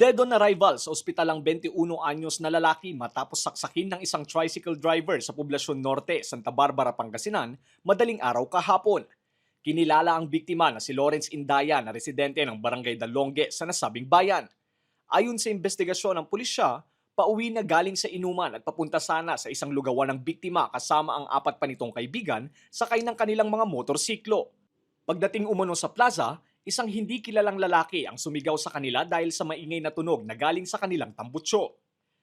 Dedo na rival sa ospital ang 21 anyos na lalaki matapos saksakin ng isang tricycle driver sa Poblasyon Norte, Santa Barbara, Pangasinan, madaling araw kahapon. Kinilala ang biktima na si Lawrence Indaya na residente ng Barangay Dalonge sa nasabing bayan. Ayon sa investigasyon ng pulisya, pauwi na galing sa inuman at papunta sana sa isang lugawan ng biktima kasama ang apat pa nitong kaibigan sakay ng kanilang mga motorsiklo. Pagdating umano sa plaza, isang hindi kilalang lalaki ang sumigaw sa kanila dahil sa maingay na tunog na galing sa kanilang tambutso.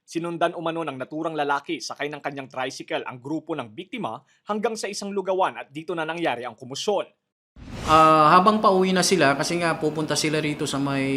Sinundan umano ng naturang lalaki sakay ng kanyang tricycle ang grupo ng biktima hanggang sa isang lugawan at dito na nangyari ang kumusyon. Ah, habang pauwi na sila, kasi nga pupunta sila rito sa may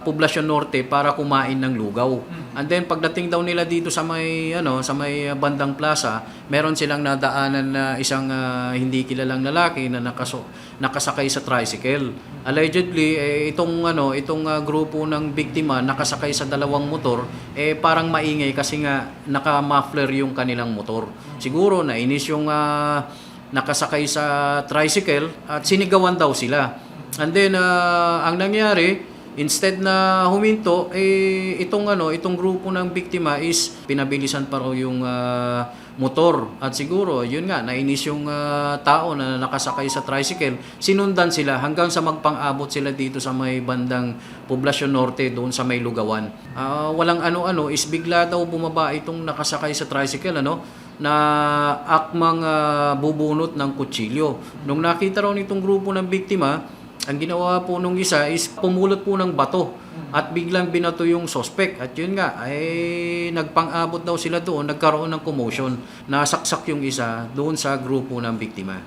Poblasyon Norte para kumain ng lugaw. And then pagdating daw nila dito sa may ano, sa may bandang plaza, meron silang nadaanan na isang ah, hindi kilalang lalaki na nakaso, nakasakay sa tricycle. Allegedly, eh, itong ano, itong ah, grupo ng biktima nakasakay sa dalawang motor, eh parang maingay kasi nga naka-muffler yung kanilang motor. Siguro nainis yung ah, nakasakay sa tricycle at sinigawan daw sila. And then ah, ang nangyari, instead na huminto, eh itong ano, itong grupo ng biktima is pinabilisan pa yung ah, motor. At siguro, yun nga, nainis yung ah, tao na nakasakay sa tricycle. Sinundan sila hanggang sa magpang-abot sila dito sa may bandang Poblasyon Norte, doon sa may Lugawan. Ah, walang ano-ano, is bigla daw bumaba itong nakasakay sa tricycle, ano? Na akmang ah, bubunot ng kutsilyo. Nung nakita raw nitong grupo ng biktima, ang ginawa po nung isa is pumulot po ng bato at biglang binato yung suspect. At yun nga, ay nagpang-abot daw sila doon, nagkaroon ng commotion, nasaksak yung isa doon sa grupo ng biktima.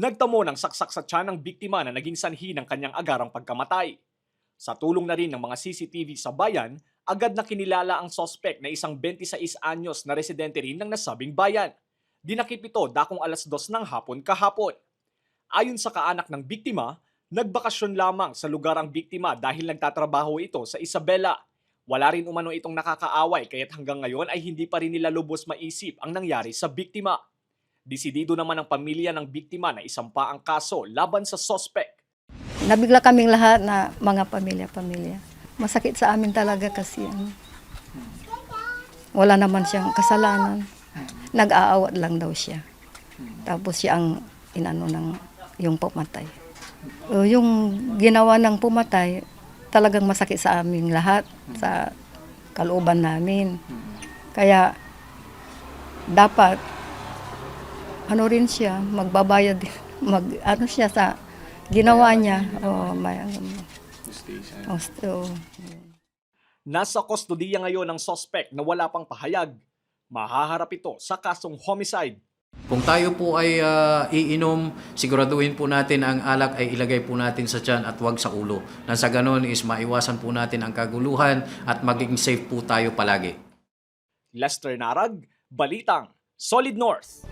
Nagtamo ng saksak sa tiyan ng biktima na naging sanhi ng kanyang agarang pagkamatay. Sa tulong na rin ng mga CCTV sa bayan, agad na kinilala ang sospek na isang 26 anyos na residente rin ng nasabing bayan. Dinakip ito dakong alas dos ng hapon kahapon. Ayon sa kaanak ng biktima, nagbakasyon lamang sa lugar ang biktima dahil nagtatrabaho ito sa Isabela. Wala rin umano itong nakakaaway kaya't hanggang ngayon ay hindi pa rin nila lubos maisip ang nangyari sa biktima. Desidido naman ang pamilya ng biktima na isampa ang kaso laban sa sospek. Nabigla kaming lahat na mga pamilya-pamilya. Masakit sa amin talaga kasi ano, wala naman siyang kasalanan. Nag-aawat lang daw siya. Tapos siya ang inano ng yung pumatay. O, yung ginawa ng pumatay, talagang masakit sa aming lahat, sa kalooban namin. Kaya dapat ano rin siya, magbabayad mag ano siya sa ginawa niya. Oh, may oh, oh, Nasa kustodiya ngayon ng sospek na wala pang pahayag. Mahaharap ito sa kasong homicide. Kung tayo po ay ah, iinom, siguraduhin po natin ang alak ay ilagay po natin sa tiyan at wag sa ulo. Nang sa ganon is maiwasan po natin ang kaguluhan at maging safe po tayo palagi. Lester Narag, Balitang, Solid North.